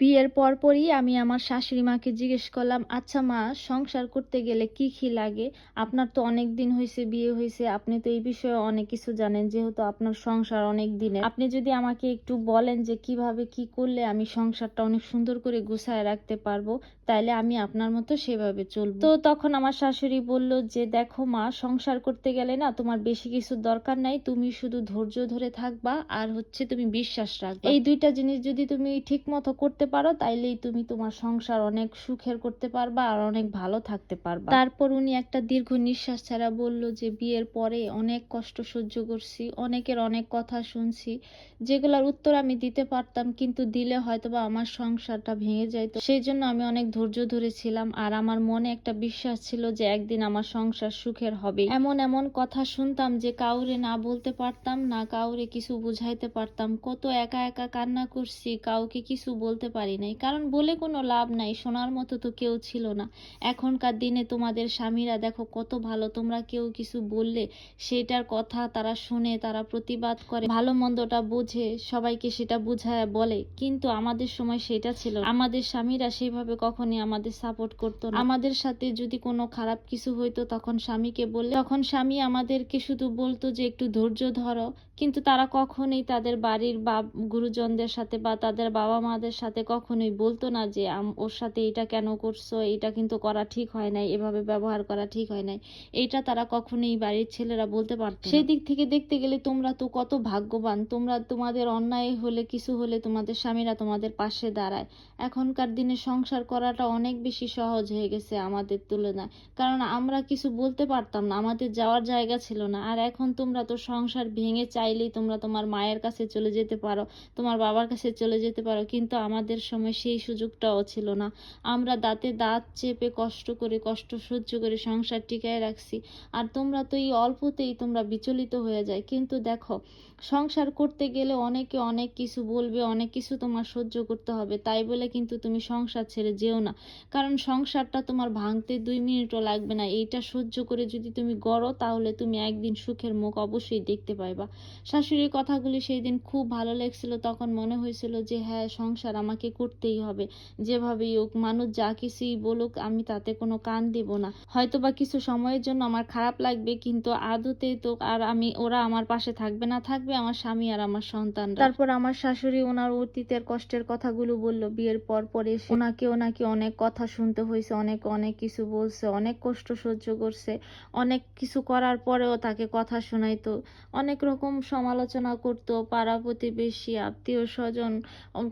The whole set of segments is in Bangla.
বিয়ের পরপরই আমি আমার শাশুড়ি মাকে জিজ্ঞেস করলাম আচ্ছা মা, সংসার করতে গেলে কি কি লাগে? আপনার তো অনেক দিন হয়েছে বিয়ে হয়েছে আপনি তো এই বিষয়ে অনেক কিছু জানেন, যেহেতু আপনার সংসার অনেক দিনের। আপনি যদি আমাকে একটু বলেন যে কীভাবে কি করলে আমি সংসারটা অনেক সুন্দর করে গুছায় রাখতে পারব, তাইলে আমি আপনার মতো সেভাবে চলবো। তো তখন আমার শাশুড়ি বলল যে, দেখো মা, সংসার করতে গেলে না তোমার বেশি কিছুর দরকার নাই। তুমি শুধু ধৈর্য ধরে থাকবা আর হচ্ছে তুমি বিশ্বাস রাখবা। এই দুইটা জিনিস যদি তুমি ঠিক মতো করতে পারো, তাইলেই তুমি তোমার সংসার অনেক সুখের করতে পারবা আর অনেক ভালো থাকতে পারবা। তারপর উনি একটা দীর্ঘ নিঃশ্বাস ছাড়া বলল যে, বিয়ের পরে অনেক কষ্ট সহ্য করছি, অনেকের অনেক কথা শুনছি, যেগুলোর উত্তর আমি দিতে পারতাম, কিন্তু দিলে হয়তোবা আমার সংসারটা ভেঙে যাইতো। সেই জন্য আমি অনেক ধৈর্য ধরেছিলাম আর আমার মনে একটা বিশ্বাস ছিল যে, একদিন আমার সংসার সুখের হবে। এমন এমন কথা শুনতাম যে, কাউরে না বলতে পারতাম, না কাউরে কিছু বুঝাইতে পারতাম। কত একা একা কান্না করছি, কাউকে কিছু বলতে পারি নাই। কারণ বলে কোনো লাভ নাই, শোনার মতো তো কেউ ছিল না। এখনকার দিনে তোমাদের স্বামীরা দেখো কত ভালো, তোমরা কেউ কিছু বললে সেটার কথা তারা শুনে, তারা প্রতিবাদ করে, ভালো মন্দটা বোঝে, সবাইকে সেটা বুঝায়, বলে। কিন্তু আমাদের সময় সেটা ছিল আমাদের স্বামীরা সেইভাবে কখনই আমাদের সাপোর্ট করতো না। আমাদের সাথে যদি কোনো খারাপ কিছু হইতো, তখন স্বামীকে বললে, তখন স্বামী আমাদেরকে শুধু বলতো যে, একটু ধৈর্য ধরো। কিন্তু তারা কখনোই তাদের বাড়ির বা গুরুজনদের সাথে বা তাদের বাবা মাদের সাথে কখনোই বলতো না যে ওর সাথে এটা কেন করছ? এটা কিন্তু করা ঠিক হয় নাই। এভাবে ব্যবহার করা ঠিক হয় নাই। এটা তারা কখনোই বাড়ির ছেলেরা বলতে পারতো। সেই দিক থেকে দেখতে গেলে তোমরা তো কত ভাগ্যবান। তোমরা তোমাদের অন্যায় হলে, কিছু হলে তোমাদের স্বামীরা তোমাদের পাশে দাঁড়ায়। এখনকার দিনে সংসার করাটা অনেক বেশি সহজ হয়ে গেছে আমাদের তুলনায়। কারণ আমরা কিছু বলতে পারতাম না, আমাদের যাওয়ার জায়গা ছিল না। আর এখন তোমরা তো সংসার ভেঙে চাইলেই তোমরা তোমার মায়ের কাছে চলে যেতে পারো, তোমার বাবার কাছে চলে যেতে পারো। কিন্তু আমাদের সময় সেই সুযোগটাও ছিল না। আমরা দাঁতে দাঁত চেপে কষ্ট করে, কষ্ট সহ্য করে সংসার টিকায় রাখছি। আর তোমরা তো এই অল্পতেই তোমরা বিচলিত হয়ে যায়। কিন্তু দেখো, সংসার করতে গেলে অনেকে অনেক কিছু বলবে, অনেক কিছু তোমার সহ্য করতে হবে। তাই বলে কিন্তু তুমি সংসার ছেড়ে যেও না। কারণ সংসারটা তোমার ভাঙতে দুই মিনিটও লাগবে না। এইটা সহ্য করে যদি তুমি গড়ো, তাহলে তুমি একদিন সুখের মুখ অবশ্যই দেখতে পাইবা। শাশুড়ির কথাগুলি সেই দিন খুব ভালো লেগছিল। তখন মনে হয়েছিল যে হ্যাঁ সংসার আমাকে করতেই হবে। যেভাবেই হোক, মানুষ যা কিছুই বলুক, আমি তাতে কোনো কান দেব না। হয়তো বা কিছু সময়ের জন্য আমার খারাপ লাগবে, কিন্তু আদতে তো আর আমি, ওরা আমার পাশে থাকবে না, থাকবে আমার স্বামী আর আমার সন্তান তারপর আমার শাশুড়ি ওনার অতীতের কষ্টের কথাগুলো বলল। বিয়ের পর পরে ওনাকে ওনাকে অনেক কথা শুনতে হয়েছে অনেক অনেক কিছু বলছে, অনেক কষ্ট সহ্য করছে, অনেক কিছু করার পরেও তাকে কথা শোনাইতো, অনেক রকম সমালোচনা করতো, পাড়া প্রতিবেশী, আত্মীয় স্বজন,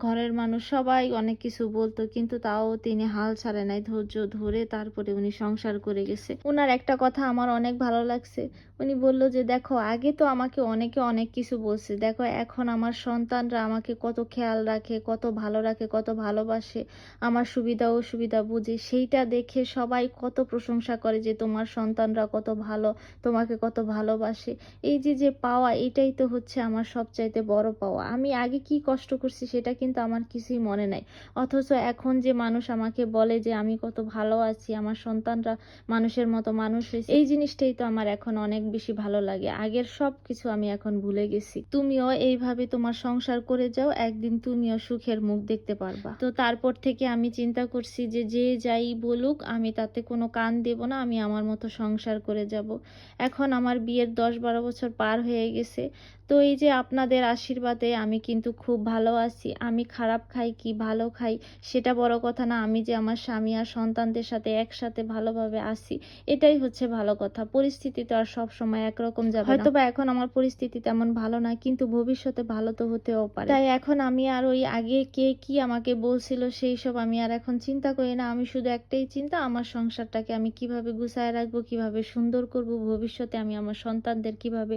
ঘরের মানুষ সবাই অনেক কিছু বলতো, কিন্তু তাও তিনি হাল ছাড়ে নাই, ধৈর্য ধরে তারপরে উনি সংসার করে গেছে। ওনার একটা কথা আমার অনেক ভালো লাগছে। উনি বলল যে, দেখো, আগে তো আমাকে অনেকে অনেক কিছু বলছে। দেখো, এখন আমার সন্তানরা আমাকে কত খেয়াল রাখে, কত ভালো রাখে, কত ভালোবাসে, আমার সুবিধা, অসুবিধা বুঝে। সেইটা দেখে সবাই কত প্রশংসা করে যে, তোমার সন্তানরা কত ভালো, তোমাকে কত ভালোবাসে। এই যে যে পাওয়া, এটাই তো হচ্ছে আমার সবচাইতে বড় পাওয়া। আমি আগে কি কষ্ট করছি, সেটা কিন্তু আমার কিছুই মনে নাই। অথচ এখন যে মানুষ আমাকে বলে যে, আমি কত ভালো আছি, আমার সন্তানরা মানুষের মতো মানুষ হয়েছে, এই জিনিসটাই তো আমার এখন অনেক বেশি ভালো লাগে। আগের সব কিছু আমি এখন ভুলে গেছি। তুমিও এইভাবে তোমার সংসার করে যাও, একদিন তুমিও সুখের মুখ দেখতে পারবা। তো তারপর থেকে আমি চিন্তা করছি যে যে যাই বলুক, আমি তাতে কোনো কান দেব না, আমি আমার মতো সংসার করে যাব। এখন আমার বিয়ের দশ বারো বছর পার হয়ে গেছে। তো এই যে আপনাদের আশীর্বাদে আমি কিন্তু খুব ভালো আছি। আমি খারাপ খাই কি ভালো খাই সেটা বড় কথা না। আমি যে আমার স্বামী আর সন্তানদের সাথে একসাথে ভালোভাবে আছি এটাই হচ্ছে ভালো কথা। পরিস্থিতি তো আর সব সময় একরকম যাবে হয়তো বা এখন আমার পরিস্থিতি তেমন ভালো না কিন্তু ভবিষ্যতে ভালো তো হতেও পারে। তাই এখন আমি আর ওই আগে কে কি আমাকে বলছিল সেই সব আমি আর এখন চিন্তা করি না। আমি শুধু একটাই চিন্তা আমার সংসারটাকে আমি কীভাবে গুছায় রাখব কীভাবে সুন্দর করব ভবিষ্যতে আমি আমার সন্তানদের কীভাবে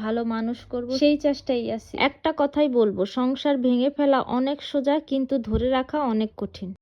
ভালো মানুষ করব সেই চেষ্টাই আছে। একটা কথাই বলব সংসার ভেঙে ফেলা অনেক সোজা কিন্তু ধরে রাখা অনেক কঠিন।